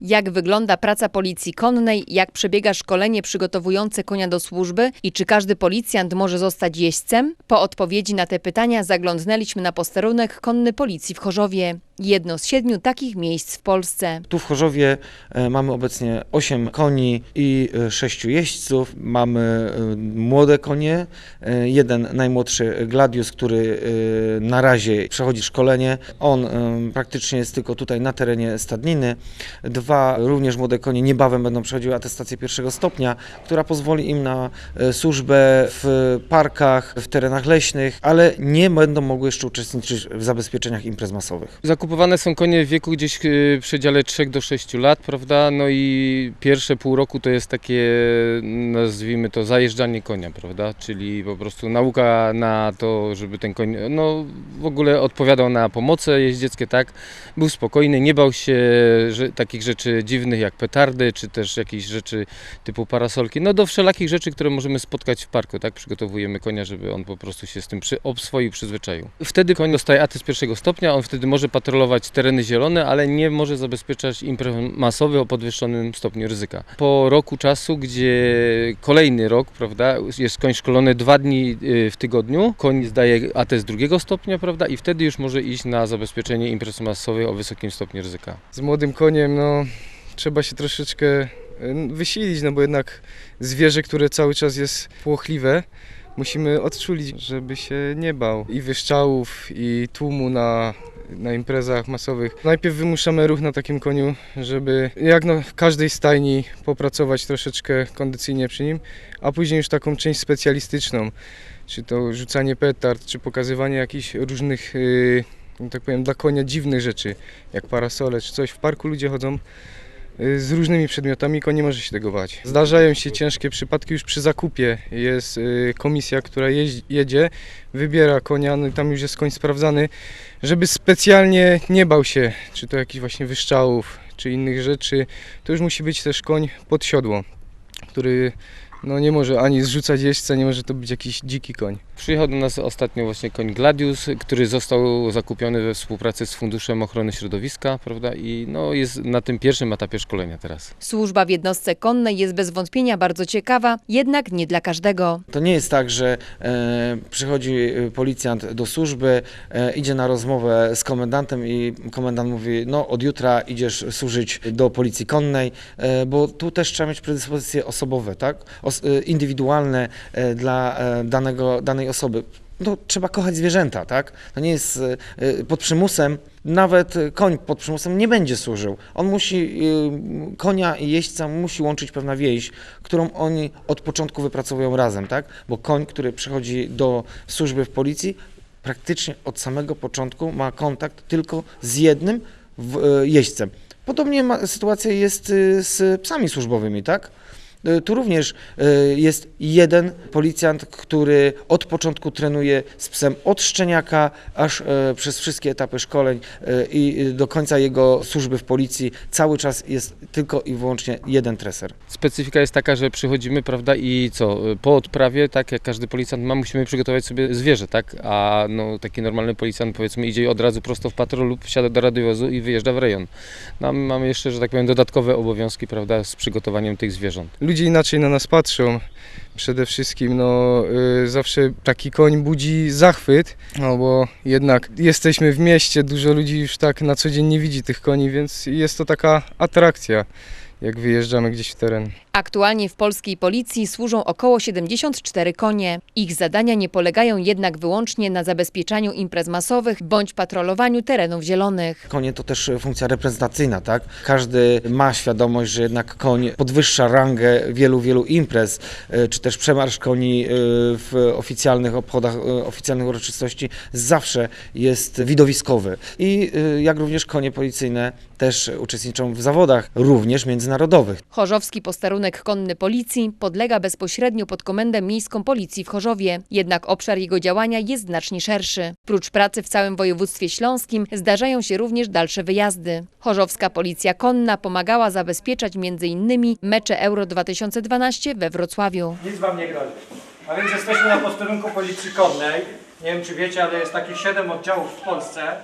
Jak wygląda praca policji konnej, jak przebiega szkolenie przygotowujące konia do służby i czy każdy policjant może zostać jeźdźcem? Po odpowiedzi na te pytania zaglądnęliśmy na posterunek konny policji w Chorzowie. Jedno z siedmiu takich miejsc w Polsce. Tu w Chorzowie e, mamy obecnie 8 koni i 6 jeźdźców. Mamy e, młode konie, e, jeden najmłodszy Gladius, który e, na razie przechodzi szkolenie. On e, praktycznie jest tylko tutaj na terenie stadniny. Dwa również młode konie niebawem będą przechodziły atestację pierwszego stopnia, która pozwoli im na e, służbę w parkach, w terenach leśnych, ale nie będą mogły jeszcze uczestniczyć w zabezpieczeniach imprez masowych. Zakupowane są konie w wieku gdzieś y, w przedziale 3 do 6 lat, prawda? No i pierwsze pół roku to jest takie, nazwijmy to, zajeżdżanie konia, prawda? Czyli po prostu nauka na to, żeby ten koń, no w ogóle odpowiadał na pomoce jeździeckie, tak? Był spokojny, nie bał się że, takich rzeczy dziwnych jak petardy, czy też jakieś rzeczy typu parasolki. No do wszelakich rzeczy, które możemy spotkać w parku, tak? Przygotowujemy konia, żeby on po prostu się z tym przy, obswoił, przyzwyczaił. Wtedy koń dostaje atest pierwszego stopnia, on wtedy może patrolować tereny zielone, ale nie może zabezpieczać imprez masowych o podwyższonym stopniu ryzyka. Po roku czasu, gdzie kolejny rok, prawda, jest koń szkolony dwa dni y, w tygodniu, koń zdaje atest drugiego stopnia, prawda, i wtedy już może iść na zabezpieczenie imprez masowych o wysokim stopniu ryzyka. z młodym koniem, no trzeba się troszeczkę y, wysilić, no bo jednak zwierzę, które cały czas jest płochliwe, musimy odczulić, żeby się nie bał i wyszczałów, i tłumu na, na imprezach masowych. Najpierw wymuszamy ruch na takim koniu, żeby jak na każdej stajni popracować troszeczkę kondycyjnie przy nim, a później już taką część specjalistyczną, czy to rzucanie petard, czy pokazywanie jakichś różnych, y, tak powiem, dla konia dziwnych rzeczy jak parasole czy coś. W parku ludzie chodzą z różnymi przedmiotami, koń nie może się tego bać. Zdarzają się ciężkie przypadki już przy zakupie. Jest y, komisja, która jedzie, wybiera konia, no i tam już jest koń sprawdzany, żeby specjalnie nie bał się, czy to jakichś właśnie wyszczałów, czy innych rzeczy. To już musi być też koń pod siodło, który no, nie może ani zrzucać jeźdźca, nie może to być jakiś dziki koń. Przyjechał do nas ostatnio właśnie koń Gladius, który został zakupiony we współpracy z Funduszem Ochrony Środowiska, prawda, i no jest na tym pierwszym etapie szkolenia teraz. Służba w jednostce konnej jest bez wątpienia bardzo ciekawa, jednak nie dla każdego. To nie jest tak, że e, przychodzi e, policjant do służby, e, idzie na rozmowę z komendantem i komendant mówi, no od jutra idziesz służyć do policji konnej, e, bo tu też trzeba mieć predyspozycje osobowe, tak? E, indywidualne e, dla e, danego, danej osoby. No, trzeba kochać zwierzęta, tak? To nie jest pod przymusem, nawet koń pod przymusem nie będzie służył. On musi, konia i jeźdźca musi łączyć pewna więź, którą oni od początku wypracowują razem, tak? Bo koń, który przychodzi do służby w policji, praktycznie od samego początku ma kontakt tylko z jednym jeźdźcem. Podobnie ma, sytuacja jest z psami służbowymi, tak? E, Tu również e, jest jeden policjant, który od początku trenuje z psem od szczeniaka aż e, przez wszystkie etapy szkoleń i do końca jego służby w policji cały czas jest tylko i wyłącznie jeden treser. Specyfika jest taka, że przychodzimy, prawda, i co, po odprawie, tak jak każdy policjant ma, musimy przygotować sobie zwierzę, tak, a no taki normalny policjant, powiedzmy, idzie od razu prosto w patrol lub wsiada do radiowozu i wyjeżdża w rejon. No, my mamy jeszcze, że tak powiem, dodatkowe obowiązki, prawda, z przygotowaniem tych zwierząt. Ludzie inaczej na nas patrzą. Przede wszystkim no, y, zawsze taki koń budzi zachwyt, no bo jednak jesteśmy w mieście, dużo ludzi już tak na co dzień nie widzi tych koni, więc jest to taka atrakcja, jak wyjeżdżamy gdzieś w teren. Aktualnie w polskiej policji służą około 74 konie. Ich zadania nie polegają jednak wyłącznie na zabezpieczaniu imprez masowych bądź patrolowaniu terenów zielonych. Konie to też funkcja reprezentacyjna, tak? Każdy ma świadomość, że jednak koń podwyższa rangę wielu, wielu imprez, e, czy też przemarsz koni e, w oficjalnych obchodach, e, oficjalnych uroczystości zawsze jest widowiskowy. I e, jak również konie policyjne też uczestniczą w zawodach, również międzynarodowych. Chorzowski posterunek konny policji podlega bezpośrednio pod Komendę Miejską Policji w Chorzowie, jednak obszar jego działania jest znacznie szerszy. Prócz pracy w całym województwie śląskim zdarzają się również dalsze wyjazdy. Chorzowska Policja Konna pomagała zabezpieczać m.in. mecze Euro 2012 we Wrocławiu. Nic wam nie grozi. A więc jesteśmy na posterunku policji konnej. Nie wiem czy wiecie, ale jest takich 7 oddziałów w Polsce.